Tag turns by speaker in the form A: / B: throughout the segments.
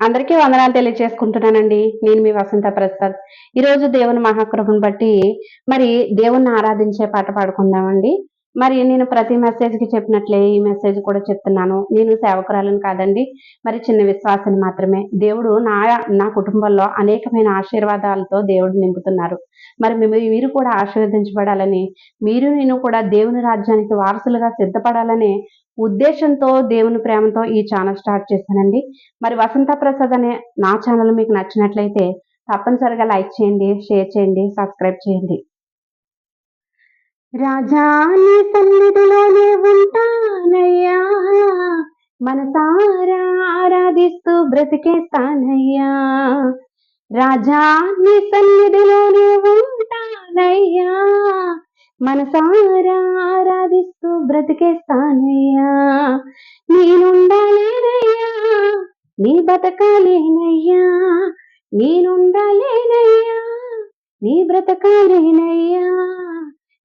A: అందరికీ వందనాలు తెలియజేసుకుంటున్నానండి. నేను మీ వసంత ప్రసాద్. ఈరోజు దేవుని మహాకృపను బట్టి మరి దేవుణ్ణి ఆరాధించే పాట పాడుకుందామండి. మరి నేను ప్రతి మెసేజ్కి చెప్పినట్లే ఈ మెసేజ్ కూడా చెప్తున్నాను. నేను సేవకురాలను కాదండి. మరి చిన్న విశ్వాసాన్ని మాత్రమే. దేవుడు నా నా కుటుంబంలో అనేకమైన ఆశీర్వాదాలతో దేవుడు నింపుతున్నారు. మరి మీరు కూడా ఆశీర్వదించబడాలని మీరు నేను కూడా దేవుని రాజ్యానికి వారసులుగా సిద్ధపడాలనే ఉద్దేశంతో దేవుని ప్రేమతో ఈ ఛానల్ స్టార్ట్ చేశానండి. మరి వసంత ప్రసాద్ అనే నా ఛానల్ మీకు నచ్చినట్లయితే తప్పనిసరిగా లైక్ చేయండి షేర్ చేయండి సబ్స్క్రైబ్ చేయండి. రాజాని సన్నిధిలోనే ఉంటానయ్యా. మనసారా ఆరాధిస్తూ బ్రతికేస్తానయ్యా. రాజాని సన్నిధిలోనే ఉంటానయ్యా. మనసారా ఆరాధిస్తూ బ్రతికేస్తానయ్యా. నేనుండాలేనయ్యా. నీ బతకాలేనయ్యా. నేనుండాలేనయ్యా. నీ బ్రతకాలేనయ్యా.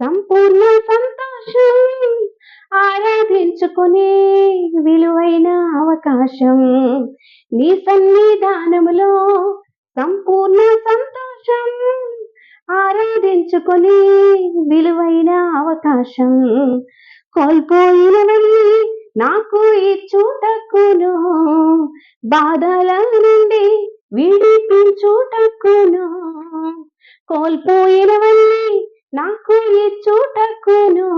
A: సంపూర్ణ సంతోషం. ఆరాధించుకునే విలువైన అవకాశం. నీ సన్నిధానములో సంపూర్ణ సంతోషం. ఆరాధించుకునే విలువైన అవకాశం. కోల్పోయినవని నాకు ఈ చూటకును. బాధల నుండి విడిపించుటకును. కోల్పోయినవన్నీ నాకు ఈ ఇచ్చుటకును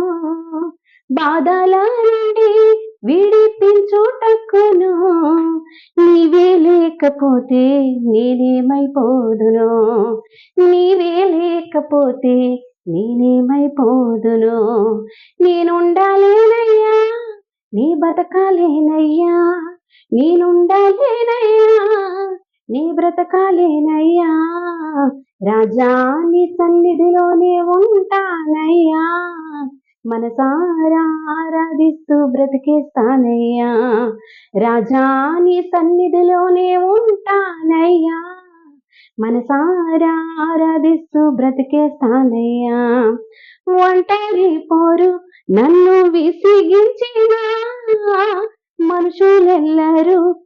A: బాధల నుండి విడిపించుటకును. నీవే లేకపోతే నేనేమైపోదును? నీవే లేకపోతే నేనేమైపోదును? నేనుండాలేనయ్యా నీ బతకాలేనయ్యా నేనుండాలేనయ్యా. నీ బ్రతకాలేనయ్యా. రాజా నీ సన్నిధిలోనే ఉంటానయ్యా. మనసారా ఆరాధిస్తూ బ్రతికేస్తానయ్యా. రాజా నీ సన్నిధిలోనే ఉంటానయ్యా. మనసారా ఆరాధిస్తూ బ్రతికేస్తానయ్యా. ఒంటరి పోరు నన్ను విసిగించిన? మనుషులెల్లరూ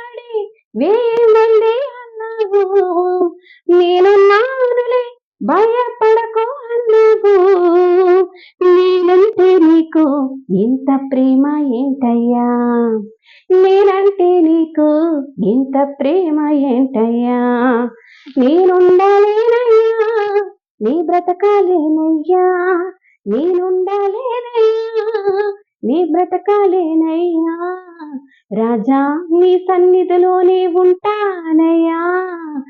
A: ఇంత ప్రేమ ఏంటయ్యా? నేనంటే నీకు ఇంత ప్రేమ ఏంటయ్యా? నేనుండలేనయ్యా నీ బ్రతకాలేనయ్యా. నేనుండలేనయ్యా నీ బ్రతకాలేనయ్యా. రాజా నీ సన్నిధిలోనే ఉంటానయ్యా.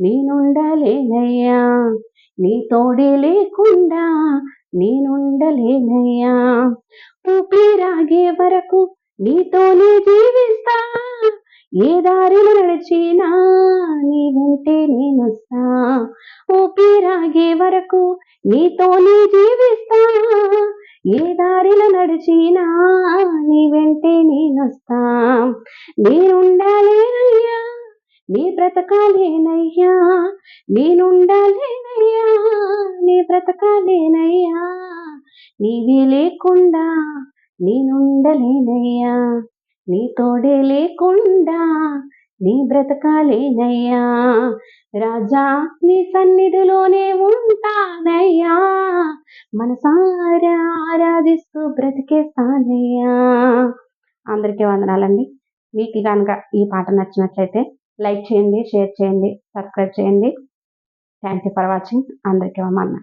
A: నేనుండలేనయ్యా నీ తోడే లేకుండా నేనుండలేనయ్యా. ఊపిరాగే వరకు నీతోనే జీవిస్తా ఏ దారిలో నడిచినా నీ వెంటే నేనొస్తా. ఊపిరాగే వరకు నీతోనే జీవిస్తా ఏ దారిలో నడిచినా నీ వెంటే నేనొస్తా. నేనుండాలేనయ్యా నీ బ్రతకాలేనయ్యా నేనుండాలేనయ్యా నీ బ్రతకాలేనయ్యా నీవి లేకుండా నేనుండలేనయ్యా నీ తోడే లేకుండా నీ బ్రతకాలేనయ్యా. రాజా నీ సన్నిధిలోనే ఉంటానయ్యా. మనసారా ఆరాధిస్తూ బ్రతికేస్తానయ్యా. అందరికీ వందనాలండి. మీకు కనుక ఈ పాట నచ్చినట్లయితే లైక్ చేయండి షేర్ చేయండి సబ్స్క్రైబ్ చేయండి. Thank you for watching. అందరికీ వందనాలు